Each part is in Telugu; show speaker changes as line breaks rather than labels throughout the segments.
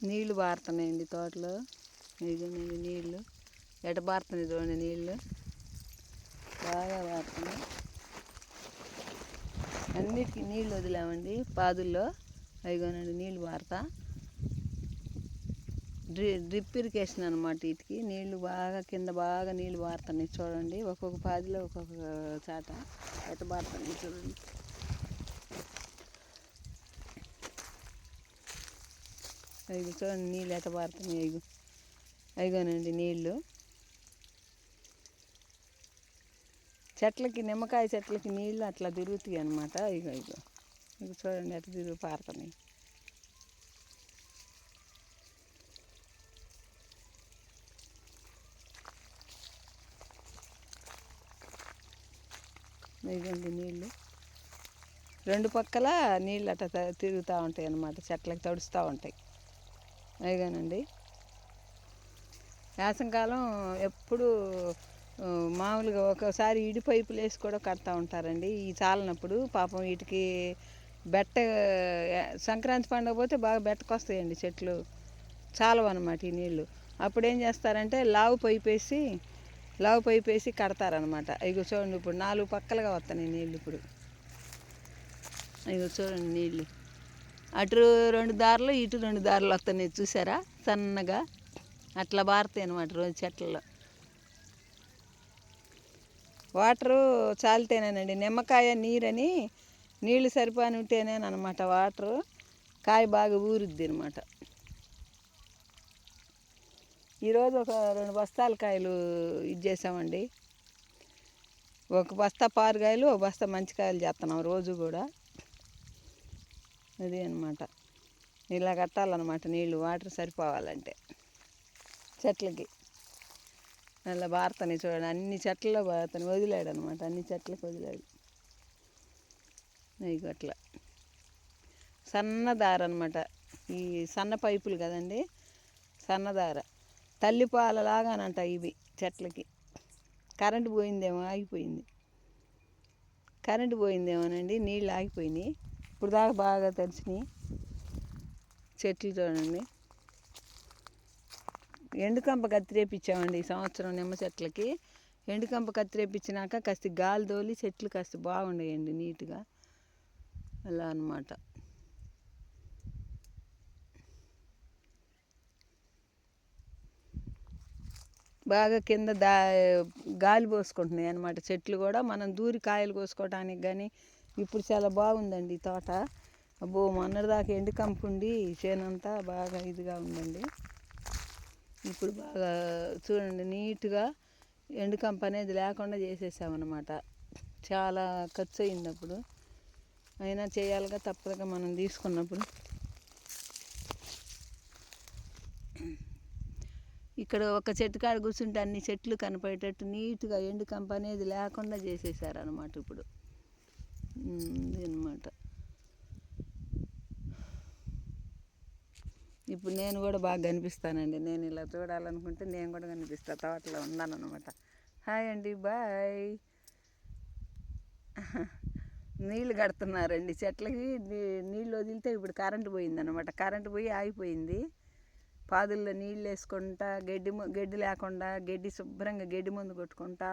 నీళ్ళు పారుతున్నాయండి తోటలో. ఇదిగోనండి నీళ్ళు. ఎట పారుతున్నాయి చూడండి నీళ్ళు. బాగా పారుతున్నాయి అన్నిటికీ నీళ్ళు వదిలామండి పాదుల్లో. అయిగోనండి నీళ్ళు పారుతా డ్రి డ్రిప్ ఇరిగేషన్ అనమాట వీటికి. నీళ్ళు బాగా కింద బాగా నీళ్ళు పారుతున్నాయి చూడండి. ఒక్కొక్క పాదిలో ఒక్కొక్క చాట. ఎట పారుతున్నాయి చూడండి. అవి చూడండి నీళ్ళు ఎట పారుతున్నాయి అయ్యి అయిగోనండి నీళ్ళు. చెట్లకి నిమ్మకాయ చెట్లకి నీళ్ళు అట్లా తిరుగుతాయి అనమాట ఇగో ఇగో. ఇగో చూడండి ఎట్లా తిరుగు పారుతున్నాయి. ఇదిగోండి నీళ్ళు. రెండు పక్కల నీళ్ళు అట్ట తిరుగుతూ ఉంటాయి అన్నమాట. చెట్లకి తడుస్తూ ఉంటాయి. అయిగానండి వేసంకాలం ఎప్పుడు మామూలుగా ఒకసారి ఇడి పైపులు వేసి కూడా కడతా ఉంటారండి. ఈ చాలనప్పుడు పాపం వీటికి బెట్ట సంక్రాంతి పండుగ పోతే బాగా బెట్టకొస్తాయండి చెట్లు. చాలవు అనమాట ఈ నీళ్ళు. అప్పుడు ఏం చేస్తారంటే లావు పైపు వేసి లావు పైపు వేసి కడతారనమాట ఇగో చూడండి ఇప్పుడు నాలుగు పక్కలుగా వస్తున్నాయి నీళ్ళు ఇప్పుడు. ఇగో చూడండి నీళ్ళు. అటు రెండు దారులు ఇటు రెండు దారులు వస్తున్నాయి. చూసారా? సన్నగా. అట్లా బారుతాయి అనమాట రోజు చెట్లలో. వాటరు చాలితేనేనండి. నిమ్మకాయ నీరని నీళ్ళు సరిపోని ఉంటేనేనమాట వాటరు. కాయ బాగా ఊరుద్ది అనమాట ఈరోజు ఒక రెండు బస్తాల కాయలు ఇది చేసామండి. ఒక బస్తా పారుగాయలు ఒక బస్తా మంచి కాయలు చేస్తున్నాం రోజు కూడా. అది అనమాట ఇలా కట్టాలన్నమాట నీళ్ళు వాటర్ సరిపోవాలంటే. చెట్లకి. అలా భారతని చూడండి అన్ని చెట్లలో భారతని వదిలాడు అనమాట అన్ని చెట్లకు వదిలాడు. ఇక అట్లా. సన్న దార అనమాట ఈ సన్న పైపులు కదండి సన్నదార. తల్లిపాలలాగానంట ఇవి చెట్లకి. కరెంటు పోయిందేమో ఆగిపోయింది. కరెంటు పోయిందేమోనండి నీళ్ళు ఆగిపోయినాయి. ఇప్పుడు దాకా బాగా తెలిసినాయి చెట్లు చూడండి ఎండుకంప కత్తిరేపించామండి ఈ సంవత్సరం నిమ్మ చెట్లకి. ఎండుకంప కత్తిరేపించినాక కాస్త గాలి తోలి చెట్లు కాస్త బాగుండేయండి నీట్గా. అలా అన్నమాట. బాగా కింద దా గాలి పోసుకుంటున్నాయి అన్నమాట చెట్లు కూడా. మనం దూరి కాయలు కోసుకోవడానికి కానీ ఇప్పుడు చాలా బాగుందండి ఈ తోట. అబ్బో మొన్నటిదాకా ఎండు కంపుండి చేనంతా బాగా ఇదిగా ఉందండి. ఇప్పుడు బాగా చూడండి నీట్గా ఎండు కంప అనేది లేకుండా చేసేసామన్నమాట. చాలా ఖర్చు అయింది అప్పుడు అయినా చేయాలిగా తప్పదుగా మనం తీసుకున్నప్పుడు. ఇక్కడ ఒక చెట్టు కాడ కూర్చుంటే అన్ని చెట్లు కనపడేటట్టు నీట్గా ఎండు కంప అనేది లేకుండా చేసేసారనమాట ఇప్పుడు. అనమాట ఇప్పుడు నేను కూడా బాగా కనిపిస్తానండి. నేను ఇలా చూడాలనుకుంటే నేను కూడా కనిపిస్తా. తోటలో ఉన్నాను అనమాట హాయ్ అండి బాయ్. నీళ్ళు కడుతున్నారండి. చెట్లకి నీళ్ళు వదిలితే ఇప్పుడు కరెంటు పోయింది అనమాట కరెంటు పోయి ఆగిపోయింది. పాదుల్లో నీళ్ళు వేసుకుంటా గడ్డి గడ్డి లేకుండా గడ్డి శుభ్రంగా గడ్డి మందు కొట్టుకుంటా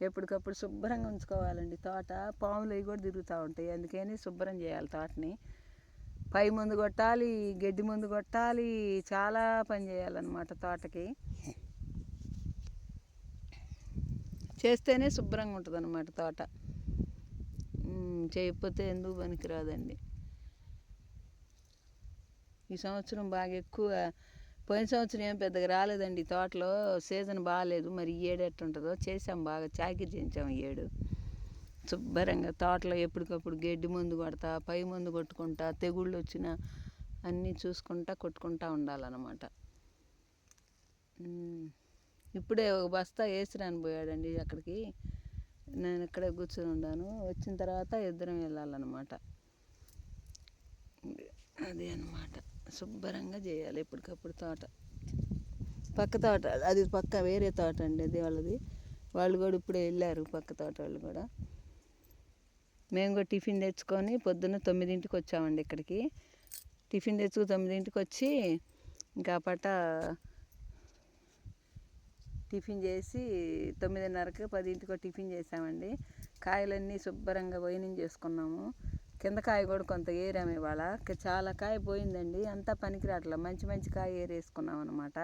ఎప్పటికప్పుడు శుభ్రంగా ఉంచుకోవాలండి. తోట పాములు అవి కూడా తిరుగుతూ ఉంటాయి. అందుకని శుభ్రం చేయాలి తోటని. పై మందు కొట్టాలి గడ్డి మందు కొట్టాలి చాలా పని చేయాలన్నమాట తోటకి. చేస్తేనే శుభ్రంగా ఉంటుంది అన్నమాట తోట చేయకపోతే ఎందుకు పనికిరాదండి. ఈ సంవత్సరం బాగా ఎక్కువ పోయిన సంవత్సరం ఏం పెద్దగా రాలేదండి. తోటలో సీజన్ బాగాలేదు మరి ఈ ఏడు ఎట్టుంటుందో చేసాం బాగా చాకిరి చేయించాం ఈ ఏడు. శుభ్రంగా తోటలో ఎప్పటికప్పుడు గడ్డి మందు కొడతా పై మందు కొట్టుకుంటా తెగుళ్ళు వచ్చినా అన్నీ చూసుకుంటా కొట్టుకుంటా ఉండాలన్నమాట. ఇప్పుడే ఒక బస్తా వేసిరాని పోయాడండి అక్కడికి. నేను ఇక్కడే కూర్చొని ఉన్నాను వచ్చిన తర్వాత ఇద్దరం వెళ్ళాలన్నమాట. అదే అన్నమాట. శుభ్రంగా చేయాలి ఎప్పటికప్పుడు తోట. పక్క తోట అది పక్క వేరే తోట అండి అది వాళ్ళది. వాళ్ళు కూడా ఇప్పుడే వెళ్ళారు పక్క తోట వాళ్ళు కూడా. మేము కూడా టిఫిన్ తెచ్చుకొని పొద్దున్న తొమ్మిదింటికి వచ్చామండి ఇక్కడికి. టిఫిన్ తెచ్చుకు తొమ్మిదింటికి వచ్చి ఇంకా పట టిఫిన్ చేసి తొమ్మిదిన్నరకి పదింటికో టిఫిన్ చేసామండి. కాయలన్నీ శుభ్రంగా వైనింగ్ చేసుకున్నాము. కింద కాయ కూడా కొంత ఏరాము ఇవాళ. చాలా కాయ పోయిందండి. అంతా పనికిరాట్లా. మంచి మంచి కాయ ఏరేసుకున్నాం అనమాట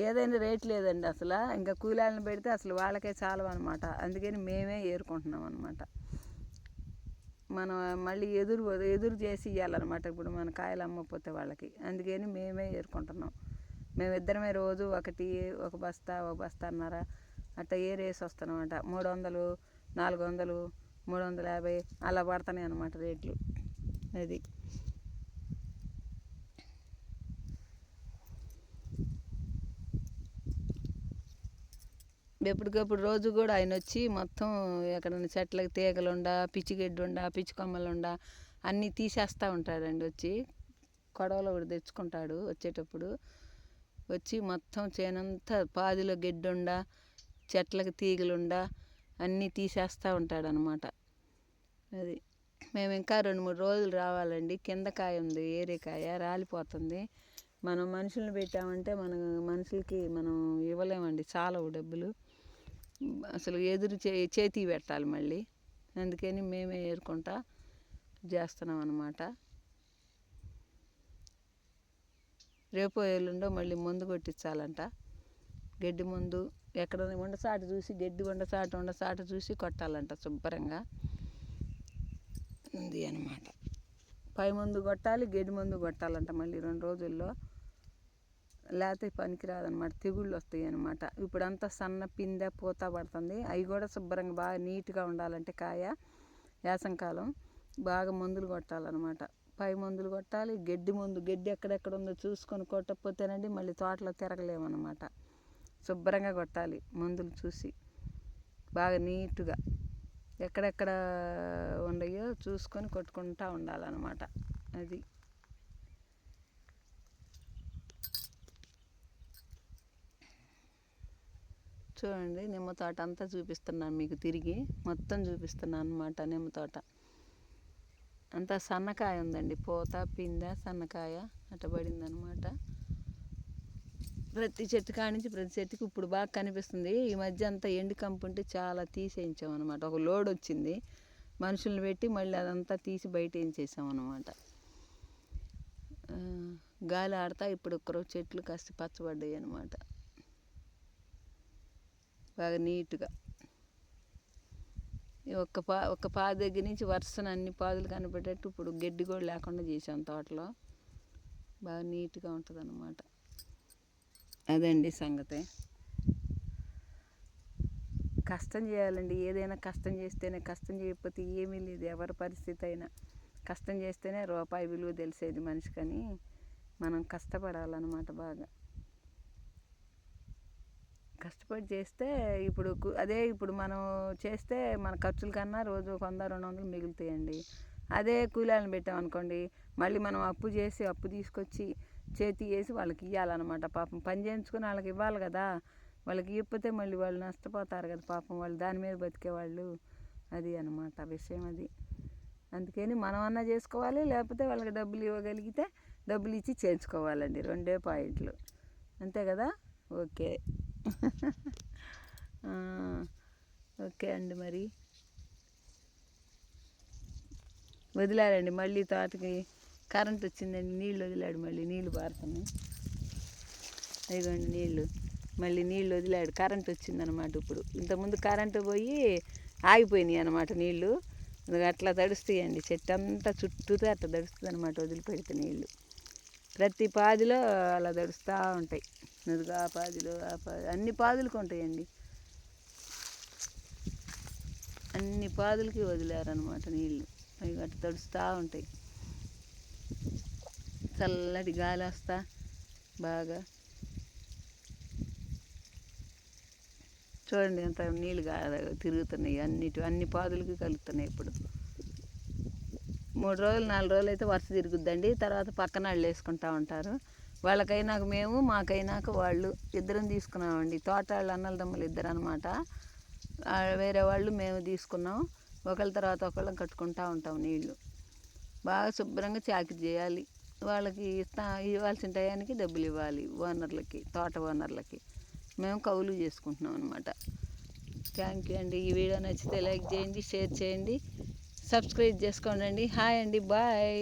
ఏదైనా రేట్ లేదండి అసలు. ఇంకా కూలాలను పెడితే అసలు వాళ్ళకే చాలవు అనమాట అందుకని మేమే ఏరుకుంటున్నాం అనమాట మనం మళ్ళీ ఎదురు ఎదురు చేసి ఇవ్వాలన్నమాట ఇప్పుడు మన కాయలు అమ్మకపోతే వాళ్ళకి. అందుకని మేమే ఏరుకుంటున్నాం. మేమిద్దరమే రోజు ఒకటి ఒక బస్తా ఒక బస్తా అన్నారా? అట్లా ఏరేసి వస్తానమాట. మూడు వందలు నాలుగు వందలు మూడు వందల యాభై అలా పడుతున్నాయి అన్నమాట రేట్లు. అది. ఎప్పటికప్పుడు రోజు కూడా ఆయన వచ్చి మొత్తం ఎక్కడైనా చెట్లకి తీగలుండా పిచ్చి గడ్డి ఉండా పిచ్చికొమ్మలుండా అన్నీ తీసేస్తూ ఉంటాడండి వచ్చి. కొడవలో కూడా తెచ్చుకుంటాడు వచ్చేటప్పుడు. వచ్చి మొత్తం చేనంతా పాదిలో గడ్డి చెట్లకు చెట్లకి తీగలుండా అన్నీ తీసేస్తూ ఉంటాడనమాట అది. మేము ఇంకా రెండు మూడు రోజులు రావాలండి. కింద కాయ ఉంది ఏరేకాయ రాలిపోతుంది. మనం మనుషులను పెట్టామంటే మన మనుషులకి మనం ఇవ్వలేమండి చాలవు డబ్బులు. అసలు ఎదురు చే చేతి పెట్టాలి మళ్ళీ. అందుకని మేమే ఏరుకుంటా చేస్తున్నాం అనమాట రేపో ఎల్లుండో మళ్ళీ మందు కొట్టించాలంట. గడ్డి మందు ఎక్కడ ఉండసాటు చూసి గడ్డి ఉండసాటు ఉండసాటు చూసి కొట్టాలంట శుభ్రంగా. ఉంది అనమాట పై మందు కొట్టాలి గడ్డి మందు కొట్టాలంట మళ్ళీ రెండు రోజుల్లో. లేకపోతే పనికిరాదనమాట తెగుళ్ళు వస్తాయి అనమాట ఇప్పుడంతా సన్న పిందె పూత పడుతుంది. అవి కూడా శుభ్రంగా బాగా నీట్గా ఉండాలంటే కాయ వేసంకాలం బాగా మందులు కొట్టాలన్నమాట. పై మందులు కొట్టాలి గడ్డి మందు గడ్డి ఎక్కడెక్కడ ఉందో చూసుకొని కొట్టకపోతేనండి మళ్ళీ తోటలో తిరగలేమన్నమాట. శుభ్రంగా కొట్టాలి మందులు చూసి బాగా నీట్గా. ఎక్కడెక్కడ ఉన్నాయో చూసుకొని కొట్టుకుంటూ ఉండాలన్నమాట. అది. చూడండి నిమ్మ తోట అంతా చూపిస్తున్నాను మీకు తిరిగి. మొత్తం చూపిస్తున్నాను అనమాట నిమ్మ తోట. అంతా సన్నకాయ ఉందండి. పూత పిందె సన్నకాయ అట్ట అనమాట ప్రతి చెట్టు కానించి ప్రతి చెట్టుకి ఇప్పుడు బాగా కనిపిస్తుంది. ఈ మధ్య అంతా ఎండు కంపు ఉంటే చాలా తీసేయించాం అనమాట ఒక లోడ్ వచ్చింది. మనుషుల్ని పెట్టి మళ్ళీ అదంతా తీసి బయట వేయించేసాం అనమాట గాలి ఆడతా ఇప్పుడు ఒక్కరో చెట్లు కాస్త పచ్చబడ్డాయి అనమాట బాగా నీట్గా. ఒక్క పా ఒక్క పాద దగ్గర నుంచి వరుసన అన్ని పాదులు కనపడేట్టు ఇప్పుడు గడ్డి కూడా లేకుండా చేసాం తోటలో. బాగా నీట్గా ఉంటుంది అన్నమాట అదండి సంగతి. కష్టం చేయాలండి. ఏదైనా కష్టం చేస్తేనే కష్టం చేయకపోతే ఏమీ లేదు. ఎవరి పరిస్థితి అయినా కష్టం చేస్తేనే రూపాయి విలువ తెలిసేది మనిషికని మనం కష్టపడాలన్నమాట బాగా. కష్టపడి చేస్తే ఇప్పుడు అదే ఇప్పుడు మనం చేస్తే మన ఖర్చుల కన్నా రోజు ఒక వంద రెండు వందలు మిగులుతాయండి. అదే కూలీలను పెట్టామనుకోండి మళ్ళీ మనం అప్పు చేసి అప్పు తీసుకొచ్చి చేతి వేసి వాళ్ళకి ఇవ్వాలన్నమాట పాపం. పని చేయించుకుని వాళ్ళకి ఇవ్వాలి కదా. వాళ్ళకి ఇప్పితే మళ్ళీ వాళ్ళు నష్టపోతారు కదా పాపం. వాళ్ళు దాని మీద బతికే వాళ్ళు అది అనమాట విషయం అది. అందుకని మనం అన్నా చేసుకోవాలి లేకపోతే వాళ్ళకి డబ్బులు ఇవ్వగలిగితే డబ్బులు ఇచ్చి చేయించుకోవాలండి రెండే పాయింట్లు. అంతే కదా? ఓకే. ఓకే అండి మరి. వదిలారండి మళ్ళీ తోటకి కరెంట్ వచ్చిందండి నీళ్ళు వదిలాడు మళ్ళీ నీళ్ళు పారుతున్నాయి అదిగోండి నీళ్ళు మళ్ళీ నీళ్ళు వదిలాడు కరెంట్ వచ్చిందనమాట ఇప్పుడు. ఇంతకుముందు కరెంటు పోయి ఆగిపోయినాయి అనమాట నీళ్ళు. అట్లా తడుస్తాయండి చెట్టు అంతా చుట్టూతో అట్లా తడుస్తుంది అనమాట వదిలిపెడితే నీళ్ళు. ప్రతి పాదిలో అలా తడుస్తూ ఉంటాయి. నదుగా ఆ పాదిలో ఆ పాది అన్ని పాదులకు ఉంటాయండి. అన్ని పాదులకి వదిలేరనమాట నీళ్ళు. అవి అట్లా తడుస్తూ ఉంటాయి. చల్లటి గాలి వస్తా బాగా. చూడండి ఎంత నీళ్ళు తిరుగుతున్నాయి అన్నిటి అన్ని పాదులకి కలుగుతున్నాయి ఇప్పుడు. మూడు రోజులు నాలుగు రోజులు అయితే వరుస తిరుగుద్దండి. తర్వాత పక్కన వాళ్ళు వేసుకుంటూ ఉంటారు. వాళ్ళకైనాక మేము మాకైనాక వాళ్ళు ఇద్దరం తీసుకున్నామండి. తోట వాళ్ళు అన్నల దమ్ములు ఇద్దరు అనమాట వేరే వాళ్ళు మేము తీసుకున్నాం. ఒకళ్ళ తర్వాత ఒకళ్ళం కట్టుకుంటూ ఉంటాం నీళ్ళు. బాగా శుభ్రంగా చాకిరి చేయాలి. వాళ్ళకి ఇస్తా ఇవ్వాల్సిన టయానికి డబ్బులు ఇవ్వాలి ఓనర్లకి తోట ఓనర్లకి. మేము కౌలు చేసుకుంటున్నాం అనమాట థ్యాంక్ యూ అండి. ఈ వీడియో నచ్చితే లైక్ చేయండి షేర్ చేయండి. సబ్స్క్రైబ్ చేసుకోండి హాయ్ అండి. బాయ్.